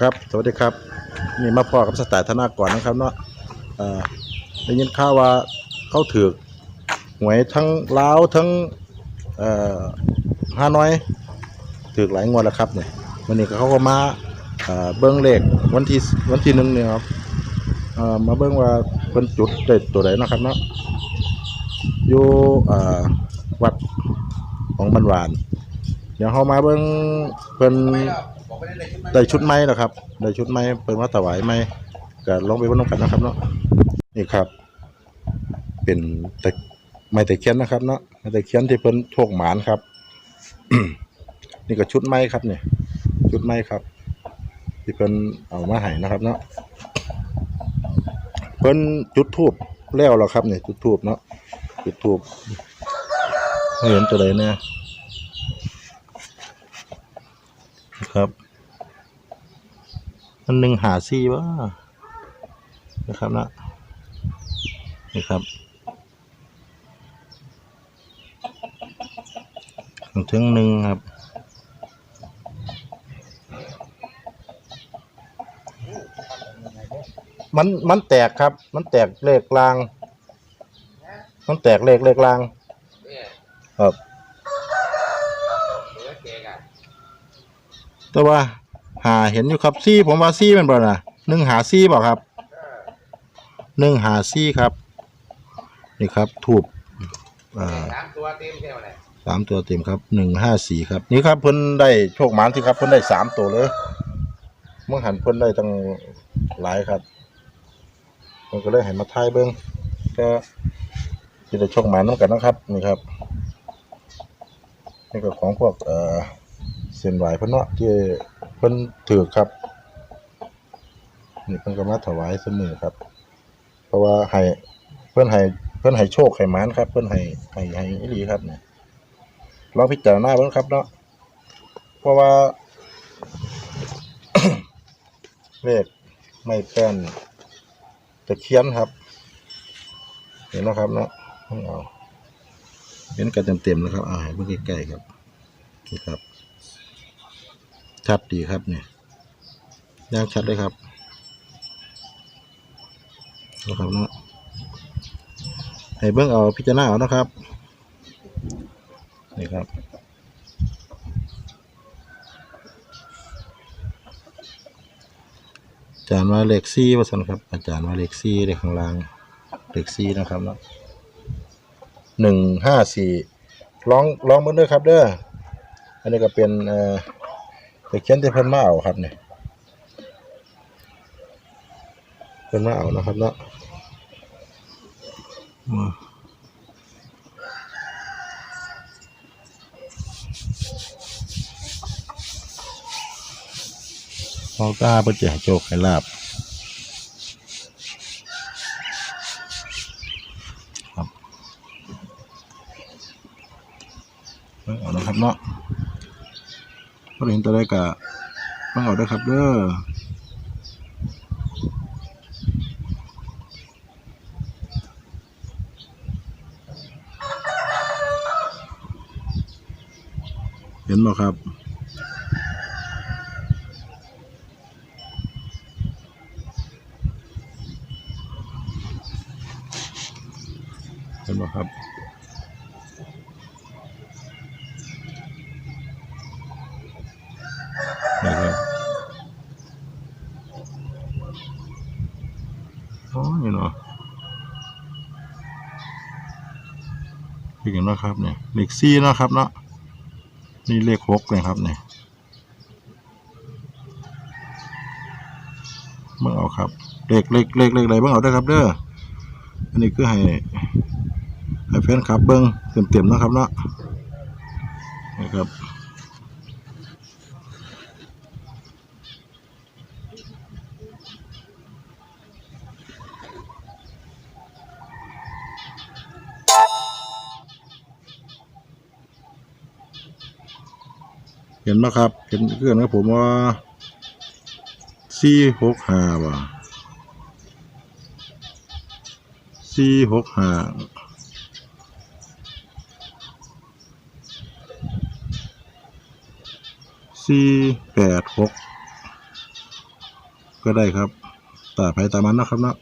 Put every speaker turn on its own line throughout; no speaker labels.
ครับ สวัสดีครับ นี่มาพอกับสไตล์ธนากรนะครับเนาะได้ยินข่าวว่าเขาถือหวยทั้งลาวทั้งฮานอยถือหลายงวดแล้วครับเนี่ยวันนี้ก็เขาก็มาเอ่อเบิ้งเลขวันที่วันที่หนึ่งเนี่ยครับมาเบิ้งว่าเพิ่นจุดได้ตัวไหนนะครับเนาะอยู่วัดของบันหวาน เดี๋ยวเขามาเบิ้งเพิ่น ได้ชุดไม้แล้วครับได้ชุดไม้เปิดมาถวายไม้ก็ลองไปเบิ่งนำกันนะครับเนาะนี่ครับ เป็นแตะไม้ตะเคียนนะครับเนาะไม้ตะเคียนที่เพิ่นโชคหมานครับ นี่ก็ชุดไม้ครับเนี่ยชุดไม้ครับ ที่เพิ่นเอามาให้นะครับ เนาะเพิ่นจุดทูบแล้วแล้วครับเนี่ยจุดทูบเนาะจุดทูบเห็นตัวใดเนี่ย ครับ มันหนึ่งหาซี่ว่านะครับนะนี่ครับถึงหนึ่งครับมันมันแตกครับ มันแตกเลขลาง มันแตกเลขเลขลาง ครับ แต่ว่าหาเห็นอยู่ครับซี่ผมว่าซี่เป็นบ่น่ะหนึ่งหาซี่เปล่าครับหนึ่งหาซี่ครับ นี่ครับถูกอ่า
สามตัวเต็มแค่ไหน
สามตัวเต็มครับหนึ่งห้าสี่ครับ นี่ครับเพิ่นได้โชคหมานสิครับเพิ่นได้สามตัวเลยเมื่อหันเพิ่นได้ตั้งหลายครับมันก็เลยให้มาทายเบิ้งก็จะได้โชคหมานน้ำกันนะครับนี่ครับนี่ก็ของพวกเอ่อ เส้นไหวเพิ่นเนาะที่เพิ่นถือครับ นี่เพิ่นก็มาถวายเสมอครับ เพราะว่าให้เพิ่นให้เพิ่นให้โชคให้มานครับ เพิ่นให้ให้ให้อีหลีครับเนี่ยลองพิจารณาเบ้างครับเนาะเพราะว่าเลขไม่แป้นตะเคียนครับ เห็นแล้วครับเนาะเอาเห็นกันเต็มๆนะครับอ่าให้เบิ่งใกล้ๆครับนี่ครับ ชัดดีครับเนี่ยย่างชัดเลยครับนะครับเนาะให้เบิ่งเอาพิจารณาเอานะครับนี่ครับอาจารย์ว่าเลขซี่ว่าสันครับ อาจารย์ว่าเลขซี่เลขข้างล่างเลขซี่นะครับเนาะหนึ่งห้าสี่ลองลองเบิ่งด้วยครับเด้ออันนี้ก็เป็นเอ่อ ไปเขียนที่เพิ่นมาเอาครับเนี่ยเพิ่นมาเอานะครับเนาะอืมเขาตาเพื่อจะให้โชคให้ลาบเบิ่งเอานะครับเนาะ พอเห็นตัวได้กะต้องเอาได้อครับเด้อ เห็นไหมครับ นะครับโอ้ยเนาะ เห็นนะครับเนี่ยเลขซี่นะครับเนาะนี่เลขหกเลยครับเนี่ยเมื่อเอาครับเลขเลขเลขเลขอะไรเมื่อเอาได้ครับเด้ออันนี้คือให้ให้แฟนคลับเบิ้งเต็มๆนะครับเนาะนะครับ ห็นไหมครับ เห็นเพื่อนครับผมว่าสี่หกห้าว่ะสี่หกห้าสี่แปดหกก็ได้ครับตาไผตามันนะครับเนาะ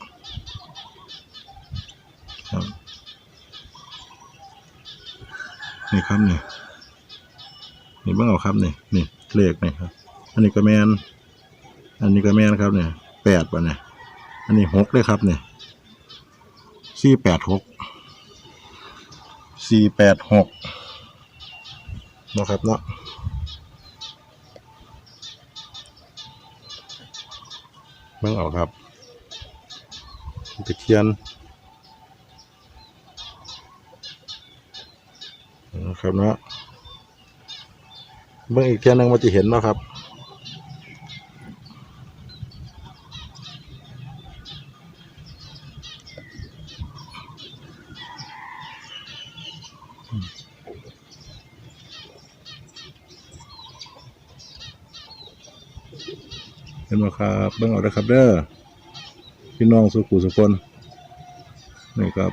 นี่ครับเนี่ย นี่เบิ่งเอาครับนี่นี่เลขนี่ครับ อันนี้ก็แมนอันนี้ก็แมนครับเนี่ยแปดป่ะเนี่ยอันนี้หกเลยครับเนี่ยสี่แปดหกสี่แปดหกนะครับเนาะเบิ่งเอาครับตะเคียนนะครับเนาะ เบิ่งอีกเทียนหนึงมันจะเห็นเนาะครับเห็นไหมครับเบิ่งเอาเด้ครับเด้อพี่น้องสุขุสุคนนี่ครับ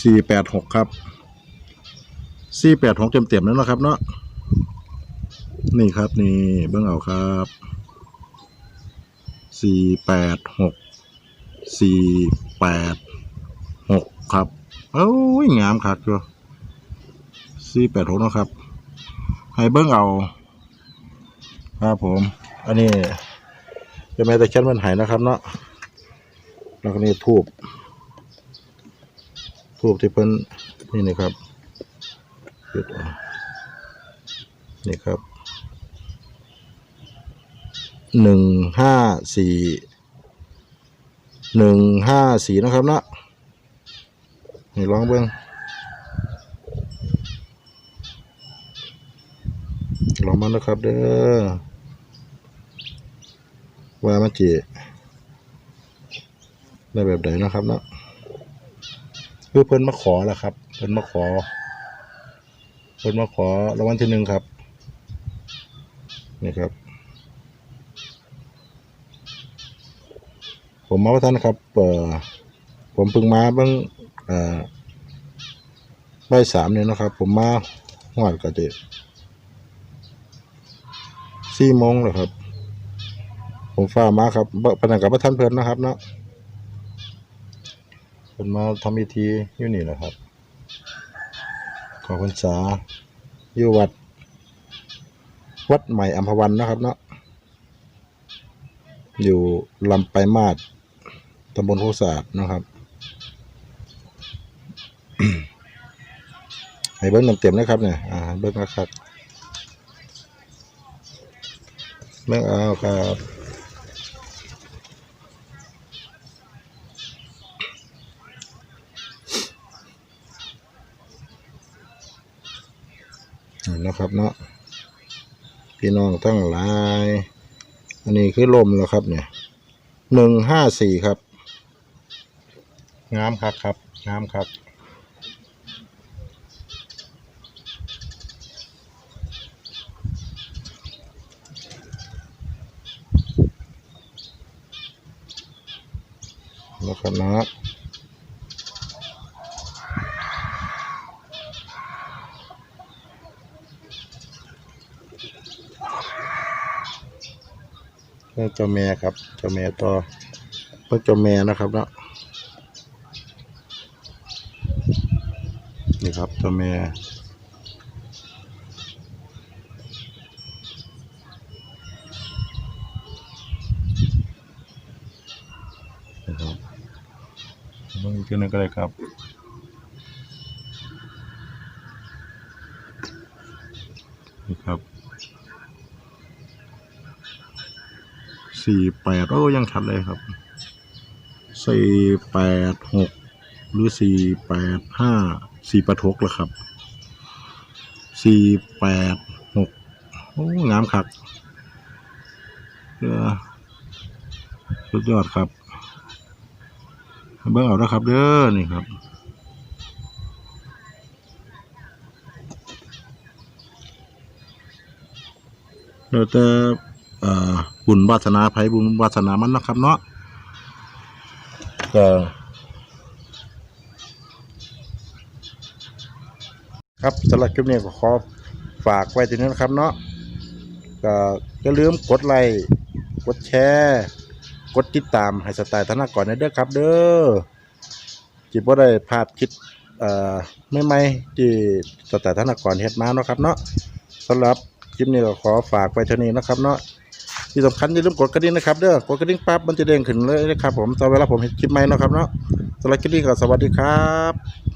สี่แปดหกครับ สี่แปดหกเต็มเต็มๆแล้วนะครับ เนาะนี่ครับ นี่เบิ่งเอาครับสี่แปดหกสี่แปดหกครับโอ้ยงามคักอยู่สี่แปดหกนะครับ ให้เบิ่งเอา ครับผม อันนี้จะแม่แต่เช่นมันหายนะครับ เนาะแล้วก็นี่ทูบทูบที่เพิ่นนี่นะครับ จุดนี่ครับหนึ่งห้าสี่หนึ่งห้าสี่นะครับนะนี่ลองเบิ้งลองมานะครับเด้อว่ามันจีได้แบบไหนนะครับนะคือเพิ่นมาขอแหละครับ เพิ่นมาขอ เพิ่นมาขอรางวัลที่หนึ่งครับ นี่ครับ ผมมาว่าท่านครับเอ่อผมเพิ่งมาเบิ่งเอ่อบ่สามเนี่ยนะครับ ผมมาหอดก็จะสี่โมงแล้วครับ ผมฟ้ามาครับบ่พนักกับพระท่านเพลินนะครับเนาะเพิ่นมาทำพิธีอยู่นี่แหละครับ ขอพรรษาอยู่วัด วัดใหม่อัมพวันนะครับเนาะอยู่ลำไปมาดตำบลโคศาสนะครับให้เบิ้งเต็มๆนะครับเนี่ยอ่าเบิ้งนะครับเบิ้งเอาครับ นี่นะครับ เนาะพี่น้องทั้งหลาย อันนี้คือลมแล้วครับ เนี่ยหนึ่งห้าสี่ครับงามครับครับงามครับนะครับนะ เรื่องเจ้าแม่ครับเจ้าแม่ต่อเพื่อเจ้าแม่นะครับเนาะนี่ครับเจ้าแม่นะครับเบิ่งอีกทีนึงก็ได้ครับนี่ครับ สี่แปดโอ้ยังชัดเลยครับสี่แปดหกหรือสี่แปดห้าสี่แปดหกแล้วครับสี่แปดหกโอ้งามครับสุดยอดครับ เบิ่งเอาแล้วครับ เด้อนี่ครับแล้วแต่ เอ่อบุญวาสนาไผบุญวาสนามันนะครับ เนาะก็ครับสำหรับคลิปนี้ก็ขอฝากไว้ที่นี้นะครับเนาะก็อย่าลืมกดไลค์กดแชร์กดติดตามให้สไตล์ธนากรเด้อครับ เด้อจิบ่ได้พลาดคลิดเอ่อใหม่ๆที่สไตล์ธนากรเฮ็ดมาเนาะครับเนาะสำหรับคลิปนี้ก็ขอฝากไว้เท่านี้นะครับเนาะ ที่สำคัญอย่าลืมกดกระดิ่งนะครับเด้อกดกระดิ่งปั๊บมันจะเด้งขึ้นเลยนะครับผมตอนเวลาผมเห็นคลิปใหม่เนาะครับเนาะสำหรับคลิปนี้ก็สวัสดีครับ